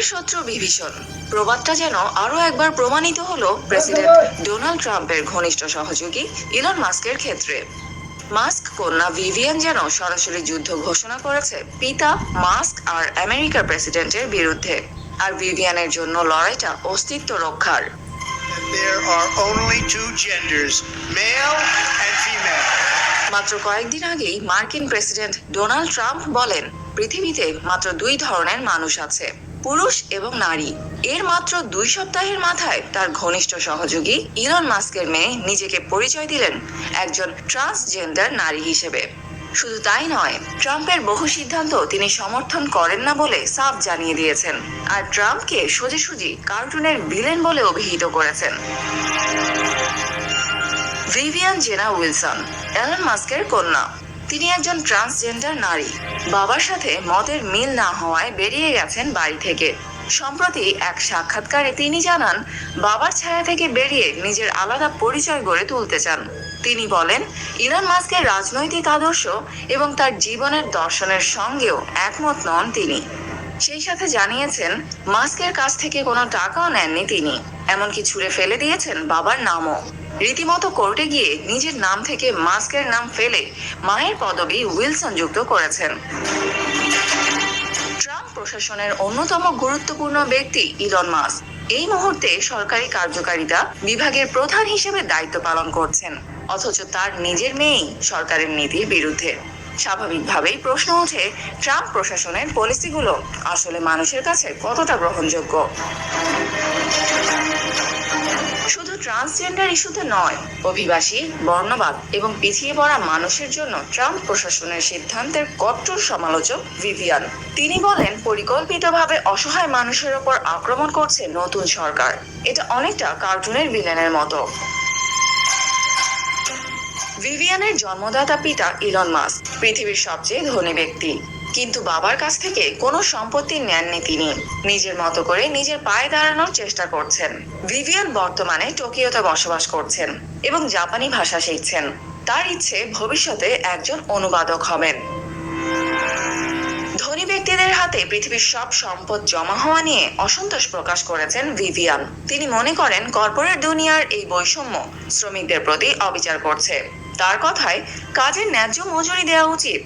নারীর শত্রু বিভীষণ। প্রবাদটা যেন আরও একবার প্রমাণিত হলো প্রেসিডেন্ট ডোনাল্ড ট্রাম্পের ঘনিষ্ঠ সহযোগী ইলন মাস্কের ক্ষেত্রে। মাস্ক কন্যা ভিভিয়ান যেন সরাসরি যুদ্ধ ঘোষণা করেছে পিতা মাস্ক আর আমেরিকার প্রেসিডেন্টের বিরুদ্ধে আর ভিভিয়ানের জন্য লড়াইটা অস্তিত্ব রক্ষার। There are only two genders, male and female. মাত্র কয়েকদিন আগেই মার্কিন প্রেসিডেন্ট ডোনাল্ড ট্রাম্প বলেন পৃথিবীতে মাত্র দুই ধরনের মানুষ আছে। পুরুষ এবং নারী। এর মাত্র দুই সপ্তাহের মাথায় তার ঘনিষ্ঠ সহযোগী ইলন মাস্কের মেয়ে নিজেকে পরিচয় দিলেন একজন ট্রান্সজেন্ডার নারী হিসেবে। শুধু তাই নয়, ট্রাম্পের বহু সিদ্ধান্ত তিনি সমর্থন করেন না বলে সাফ জানিয়ে দিয়েছেন। আর ট্রাম্পকে সোজাসুজি কার্টুনের ভিলেন বলে অভিহিত করেছেন। ভিভিয়ান জেনা উইলসন, এলন মাস্কের কন্যা। তিনি একজন ট্রান্সজেন্ডার নারী। বাবার সাথে মতের মিল না হওয়ায় বেরিয়ে গেছেন বাড়ি থেকে। সম্প্রতি এক সাক্ষাৎকারে তিনি জানান, বাবার ছায়া থেকে বেরিয়ে নিজের আলাদা পরিচয় গড়ে তুলতে চান। তিনি বলেন, ইলন মাস্কের রাজনৈতিক আদর্শ এবং তার জীবনের দর্শনের সঙ্গেও একমত নন তিনি। সেই সাথে জানিয়েছেন, মাস্কের কাছ থেকে কোনো টাকাও নেননি তিনি। এমনকি ছুঁড়ে ফেলে দিয়েছেন বাবার নামও। রীতিমতো কোর্টে গিয়ে নিজের নাম থেকে মাস্কের নাম ফেলে মায়ের পদবি উইলসন যুক্ত করেছেন। ট্রাম্প প্রশাসনের অন্যতম গুরুত্বপূর্ণ ব্যক্তি ইলন মাস্ক। এই মুহূর্তে সরকারি কার্যকারিতা বিভাগের প্রধান হিসেবে দায়িত্ব পালন করছেন। অথচ তার নিজের মেয়েই সরকারের নীতির বিরুদ্ধে। স্বাভাবিকভাবেই প্রশ্ন ওঠে, ট্রাম্প প্রশাসনের পলিসিগুলো আসলে মানুষের কাছে কতটা গ্রহণযোগ্য? শুধু ট্রান্সজেন্ডার ইস্যুতে নয়, অভিবাসী, বর্ণবাদ এবং পিছিয়ে পড়া মানুষের জন্য ট্রাম্প প্রশাসনের সিদ্ধান্তের কট্টর সমালোচক ভিভিয়ান। তিনি বলেন, পরিকল্পিতভাবে অসহায় মানুষের ওপর আক্রমণ করছে নতুন সরকার। এটা অনেকটা কার্টুনের ভিলেনের মতো। ভিভিয়ানের জন্মদাতা পিতা ইলন মাস্ক পৃথিবীর সবচেয়ে ধনী ব্যক্তি। কিন্তু বাবার কাছ থেকে কোনো সম্পত্তি নেননি তিনি। নিজের মতো করে নিজের পায়ে দাঁড়ানোর চেষ্টা করছেন। ভিভিয়ান বর্তমানে টোকিওতে বসবাস করছেন এবং জাপানি ভাষা শিখছেন। তার ইচ্ছে ভবিষ্যতে একজন অনুবাদক হবেন। ধনী ব্যক্তিদের হাতে পৃথিবীর সব সম্পদ জমা হওয়া নিয়ে অসন্তোষ প্রকাশ করেছেন ভিভিয়ান তিনি মনে করেন, কর্পোরেট দুনিয়ার এই বৈষম্য শ্রমিকদের প্রতি অবিচার করছে। তার কথায় কাজের ন্যায্য মজুরি দেওয়া উচিত।